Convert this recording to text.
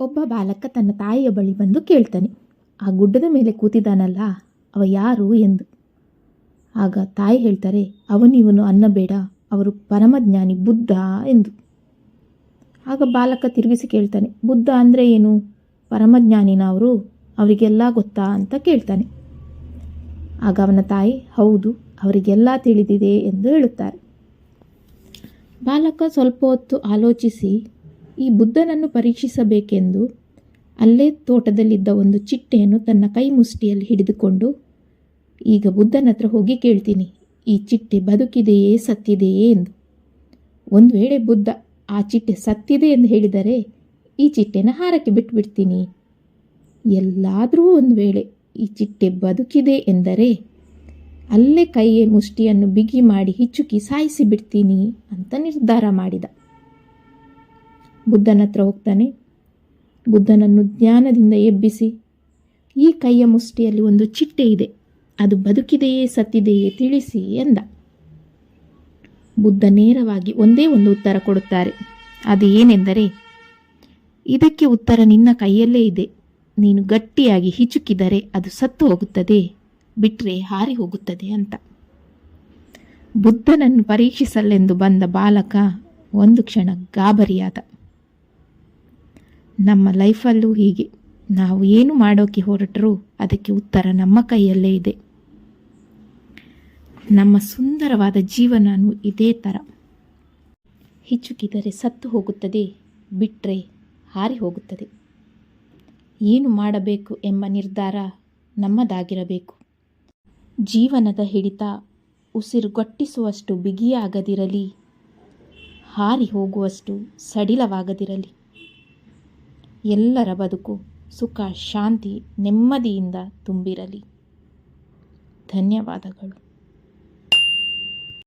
ಒಬ್ಬ ಬಾಲಕ ತನ್ನ ತಾಯಿಯ ಬಳಿ ಬಂದು ಕೇಳ್ತಾನೆ, ಆ ಗುಡ್ಡದ ಮೇಲೆ ಕೂತಿದ್ದಾನಲ್ಲ, ಅವ ಯಾರು? ಎಂದು. ಆಗ ತಾಯಿ ಹೇಳ್ತಾರೆ ಅವನಿವನು ಅನ್ನಬೇಡ, ಅವರು ಪರಮಜ್ಞಾನಿ ಬುದ್ಧ ಎಂದು. ಆಗ ಬಾಲಕ ತಿರುಗಿಸಿ ಕೇಳ್ತಾನೆ, ಬುದ್ಧ ಅಂದರೆ ಏನು? ಪರಮಜ್ಞಾನಿನ ಅವರು, ಅವರಿಗೆಲ್ಲ ಗೊತ್ತಾ? ಅಂತ ಕೇಳ್ತಾನೆ. ಆಗ ಅವನ ತಾಯಿ, ಹೌದು, ಅವರಿಗೆಲ್ಲ ತಿಳಿದಿದೆ ಎಂದು ಹೇಳುತ್ತಾರೆ. ಬಾಲಕ ಸ್ವಲ್ಪ ಹೊತ್ತು ಆಲೋಚಿಸಿ ಈ ಬುದ್ಧನನ್ನು ಪರೀಕ್ಷಿಸಬೇಕೆಂದು ಅಲ್ಲೇ ತೋಟದಲ್ಲಿದ್ದ ಒಂದು ಚಿಟ್ಟೆಯನ್ನು ತನ್ನ ಕೈ ಮುಷ್ಟಿಯಲ್ಲಿ ಹಿಡಿದುಕೊಂಡು, ಈಗ ಬುದ್ಧನ ಹತ್ರ ಹೋಗಿ ಕೇಳ್ತೀನಿ. ಈ ಚಿಟ್ಟೆ ಬದುಕಿದೆಯೇ ಸತ್ತಿದೆಯೇ? ಎಂದು. ಒಂದು ವೇಳೆ ಬುದ್ಧ ಆ ಚಿಟ್ಟೆ ಸತ್ತಿದೆ ಎಂದು ಹೇಳಿದರೆ ಈ ಚಿಟ್ಟೆನ ಹಾರಕ್ಕೆ ಬಿಟ್ಬಿಡ್ತೀನಿ. ಎಲ್ಲಾದರೂ ಒಂದು ವೇಳೆ ಈ ಚಿಟ್ಟೆ ಬದುಕಿದೆ ಎಂದರೆ ಅಲ್ಲೇ ಕೈಯ ಮುಷ್ಟಿಯನ್ನು ಬಿಗಿ ಮಾಡಿ ಹಿಚ್ಚುಕಿ ಸಾಯಿಸಿ ಬಿಡ್ತೀನಿ ಅಂತ ನಿರ್ಧಾರ ಮಾಡಿದ. ಬುದ್ಧನ ಹತ್ರ ಹೋಗ್ತಾನೆ. ಬುದ್ಧನನ್ನು ಜ್ಞಾನದಿಂದ ಎಬ್ಬಿಸಿ, ಈ ಕೈಯ ಮುಷ್ಟಿಯಲ್ಲಿ ಒಂದು ಚಿಟ್ಟೆ ಇದೆ, ಅದು ಬದುಕಿದೆಯೇ ಸತ್ತಿದೆಯೇ ತಿಳಿಸಿ ಎಂದ. ಬುದ್ಧ ನೇರವಾಗಿ ಒಂದೇ ಒಂದು ಉತ್ತರ ಕೊಡುತ್ತಾರೆ. ಅದು ಏನೆಂದರೆ, ಇದಕ್ಕೆ ಉತ್ತರ ನಿನ್ನ ಕೈಯಲ್ಲೇ ಇದೆ. ನೀನು ಗಟ್ಟಿಯಾಗಿ ಹಿಚುಕಿದರೆ ಅದು ಸತ್ತು ಹೋಗುತ್ತದೆ ಬಿಟ್ಟರೆ ಹಾರಿ ಹೋಗುತ್ತದೆ ಅಂತ. ಬುದ್ಧನನ್ನು ಪರೀಕ್ಷಿಸಲೆಂದು ಬಂದ ಬಾಲಕ ಒಂದು ಕ್ಷಣ ಗಾಬರಿಯಾದ. ನಮ್ಮ ಲೈಫಲ್ಲೂ ಹೀಗೆ. ನಾವು ಏನು ಮಾಡೋಕ್ಕೆ ಹೊರಟರೂ ಅದಕ್ಕೆ ಉತ್ತರ ನಮ್ಮ ಕೈಯಲ್ಲೇ ಇದೆ. ನಮ್ಮ ಸುಂದರವಾದ ಜೀವನನೂ ಇದೇ ಥರ. ಹಿಚ್ಚುಕಿದರೆ ಸತ್ತು ಹೋಗುತ್ತದೆ ಬಿಟ್ಟರೆ ಹಾರಿ ಹೋಗುತ್ತದೆ. ಏನು ಮಾಡಬೇಕು ಎಂಬ ನಿರ್ಧಾರ ನಮ್ಮದಾಗಿರಬೇಕು. ಜೀವನದ ಹಿಡಿತ ಉಸಿರುಗಟ್ಟಿಸುವಷ್ಟು ಬಿಗಿಯಾಗದಿರಲಿ, ಹಾರಿ ಹೋಗುವಷ್ಟು ಸಡಿಲವಾಗದಿರಲಿ. ಎಲ್ಲರ ಬದುಕು ಸುಖ ಶಾಂತಿ ನೆಮ್ಮದಿಯಿಂದ ತುಂಬಿರಲಿ. ಧನ್ಯವಾದಗಳು.